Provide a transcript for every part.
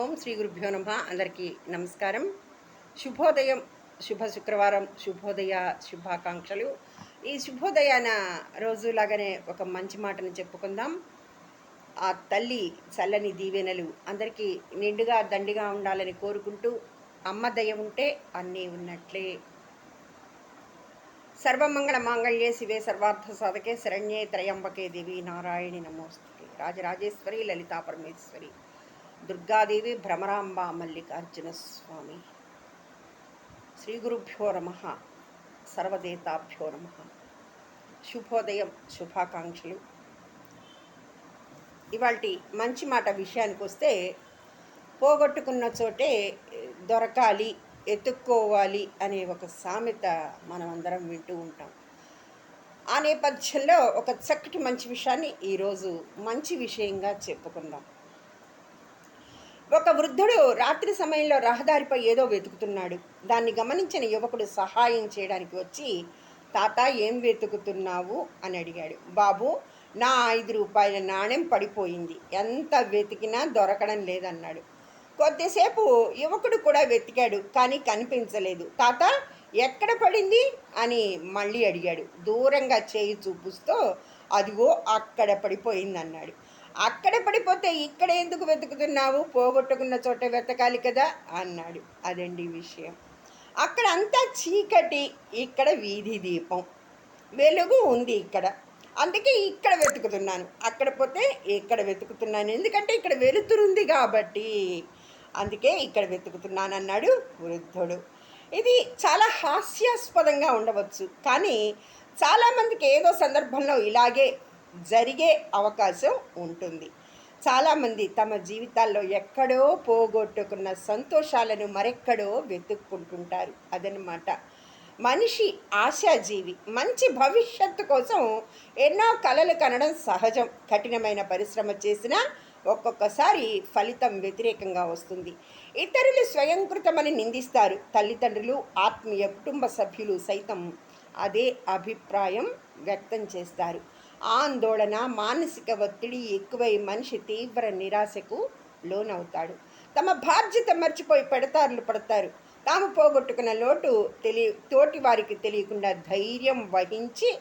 ఓం శ్రీ గురుభ్యో నమ. అందరికీ నమస్కారం. శుభోదయం శుభ శుక్రవారం శుభోదయ శుభాకాంక్షలు. ఈ శుభోదయాన రోజులాగానే ఒక మంచి మాటను చెప్పుకుందాం. ఆ తల్లి చల్లని దీవెనలు అందరికీ నిండుగా దండిగా ఉండాలని కోరుకుంటూ అమ్మ దయ ఉంటే అన్నీ ఉన్నట్లే. సర్వమంగళ మాంగళ్యే శివే సర్వార్థ సాధకే శరణ్యే త్రయంబకే దేవి నారాయణి నమోస్తుతే. రాజరాజేశ్వరి లలితా పరమేశ్వరి దుర్గాదేవి భ్రమరాంబ మల్లికార్జున స్వామి. శ్రీ గురుభ్యో నమ. సర్వదేతాభ్యో నమ. శుభోదయం శుభాకాంక్షలు. ఇవాటి మంచి మాట విషయానికి వస్తే పోగొట్టుకున్న చోటే దొరకాలి ఎత్తుక్కోవాలి అనే ఒక సామెత మనం అందరం వింటూ ఉంటాం. ఆ నేపథ్యంలో ఒక చక్కటి మంచి విషయాన్ని ఈరోజు మంచి విషయంగా చెప్పుకుందాం. ఒక వృద్ధుడు రాత్రి సమయంలో రహదారిపై ఏదో వెతుకుతున్నాడు. దాన్ని గమనించిన యువకుడు సహాయం చేయడానికి వచ్చి తాత ఏం వెతుకుతున్నావు? అని అడిగాడు. బాబు నా ఐదు రూపాయల నాణ్యం పడిపోయింది. ఎంత వెతికినా దొరకడం లేదన్నాడు. కొద్దిసేపు యువకుడు కూడా వెతికాడు కానీ కనిపించలేదు. తాత ఎక్కడ పడింది? అని మళ్ళీ అడిగాడు. దూరంగా చేయి చూపుస్తూ అదిగో అక్కడ పడిపోయింది అన్నాడు అక్కడ పడిపోతే ఇక్కడ ఎందుకు వెతుకుతున్నావు? పోగొట్టుకున్న చోట వెతకాలి కదా అన్నాడు. అదండి విషయం. అక్కడ అంతా చీకటి ఇక్కడ వీధి దీపం. వెలుగు ఉంది ఇక్కడ. అందుకే ఇక్కడ వెతుకుతున్నాను. అక్కడ పోతే ఇక్కడ వెతుకుతున్నాను. ఎందుకంటే ఇక్కడ వెలుతురుంది కాబట్టి అందుకే ఇక్కడ వెతుకుతున్నాను అన్నాడు వృద్ధుడు. ఇది చాలా హాస్యాస్పదంగా ఉండవచ్చు. కానీ చాలామందికి ఏదో సందర్భంలో ఇలాగే జరిగే అవకాశం ఉంటుంది. చాలామంది తమ జీవితాల్లో ఎక్కడో పోగొట్టుకున్న సంతోషాలను మరెక్కడో వెతుక్కుంటుంటారు. అదనమాట మనిషి ఆశాజీవి మంచి భవిష్యత్తు కోసం ఎన్నో కలలు కనడం సహజం. కఠినమైన పరిశ్రమ చేసినా ఒక్కొక్కసారి ఫలితం వ్యతిరేకంగా వస్తుంది. ఇతరులు స్వయంకృతమని నిందిస్తారు. తల్లిదండ్రులు ఆత్మీయ కుటుంబ సభ్యులు సైతం అదే అభిప్రాయం వ్యక్తం చేస్తారు. ఆందోళన మానసిక ఒత్తిడి ఎక్కువై మనిషి తీవ్ర నిరాశకు లోనవుతాడు. తమ బాధ్యత మర్చిపోయి పెడతారులు పడతారు. తాము పోగొట్టుకున్న లోటు తెలియ తోటి వారికి తెలియకుండా ధైర్యం వహించి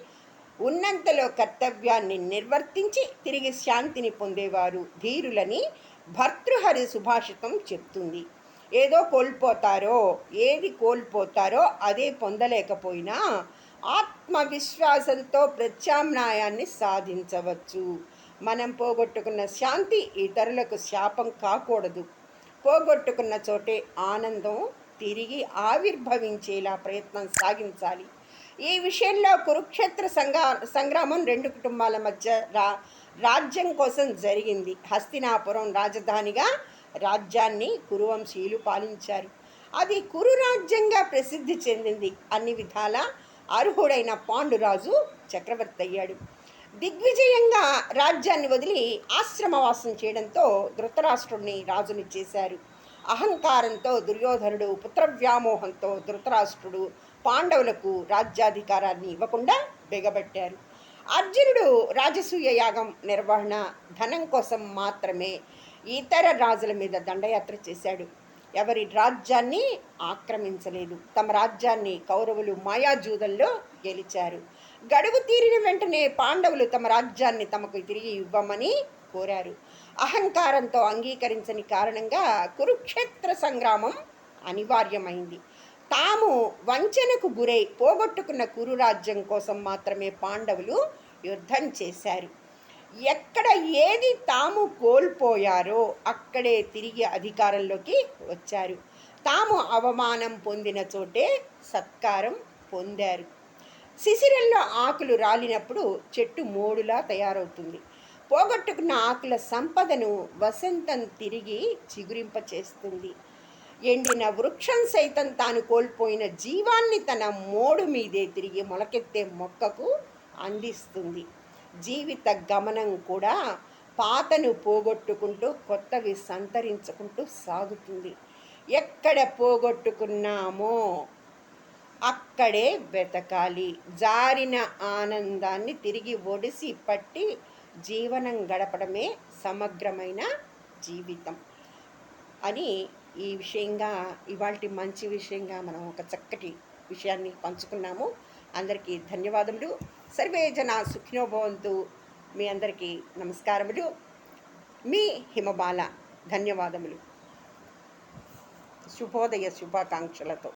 ఉన్నంతలో కర్తవ్యాన్ని నిర్వర్తించి తిరిగి శాంతిని పొందేవారు ధీరులని భర్తృహరి సుభాషితం చెప్తుంది. ఏదో కోల్పోతారో ఏది కోల్పోతారో అదే పొందలేకపోయినా ఆత్మవిశ్వాసంతో ప్రత్యామ్నాయాన్ని సాధించవచ్చు. మనం పోగొట్టుకున్న శాంతి ఇతరులకు శాపం కాకూడదు. పోగొట్టుకున్న చోటే ఆనందం తిరిగి ఆవిర్భవించేలా ప్రయత్నం సాగించాలి. ఈ విషయంలో కురుక్షేత్ర సంగా సంగ్రామం రెండు కుటుంబాల మధ్య రా రాజ్యం కోసం జరిగింది. హస్తినాపురం రాజధానిగా రాజ్యాన్ని కురువంశీయులు పాలించారు. అది కురు రాజ్యంగా ప్రసిద్ధి చెందింది. అన్ని విధాల అర్హుడైన పాండురాజు చక్రవర్తి అయ్యాడు. దిగ్విజయంగా రాజ్యాన్ని వదిలి ఆశ్రమవాసం చేయడంతో ధృతరాష్ట్రుడిని రాజుని చేశారు. అహంకారంతో దుర్యోధనుడు పుత్రవ్యామోహంతో ధృతరాష్ట్రుడు పాండవులకు రాజ్యాధికారాన్ని ఇవ్వకుండా బిగబట్టారు. అర్జునుడు రాజసూయ యాగం నిర్వహణ ధనం కోసం మాత్రమే ఇతర రాజుల మీద దండయాత్ర చేశాడు. ఎవరి రాజ్యాన్ని ఆక్రమించలేదు. తమ రాజ్యాన్ని కౌరవులు మాయాజూదంలో గెలిచారు. గడువు తీరిన వెంటనే పాండవులు తమ రాజ్యాన్ని తమకు తిరిగి ఇవ్వమని కోరారు. అహంకారంతో అంగీకరించని కారణంగా కురుక్షేత్ర సంగ్రామం అనివార్యమైంది. తాము వంచనకు గురై పోగొట్టుకున్న కురు రాజ్యం కోసం మాత్రమే పాండవులు యుద్ధం చేశారు. ఎక్కడ ఏది తాము కోల్పోయారో అక్కడే తిరిగి అధికారంలోకి వచ్చారు. తాము అవమానం పొందిన చోటే సత్కారం పొందారు. శిశిరంలో ఆకులు రాలినప్పుడు చెట్టు మోడులా తయారవుతుంది. పోగొట్టుకున్న ఆకుల సంపదను వసంతం తిరిగి చిగురింపచేస్తుంది. ఎండిన వృక్షం సైతం తాను కోల్పోయిన జీవాన్ని తన మోడు మీదే తిరిగి మొలకెత్తే మొక్కకు అందిస్తుంది. జీవిత గమనం కూడా పాతను పోగొట్టుకుంటూ కొత్తవి సంతరించుకుంటూ సాగుతుంది. ఎక్కడ పోగొట్టుకున్నామో అక్కడే వెతకాలి. జారిన ఆనందాన్ని తిరిగి ఒడిసి పట్టి జీవనం గడపడమే సమగ్రమైన జీవితం. అని ఈ విషయంగా ఇవాళ మంచి విషయంగా మనం ఒక చక్కటి విషయాన్ని పంచుకున్నాము. అందరికీ ధన్యవాదములు. సర్వే జన సుఖినోభవంతు మీ అందరికీ నమస్కారములు. మీ హిమబాల ధన్యవాదములు. శుభోదయ శుభాకాంక్షలతో.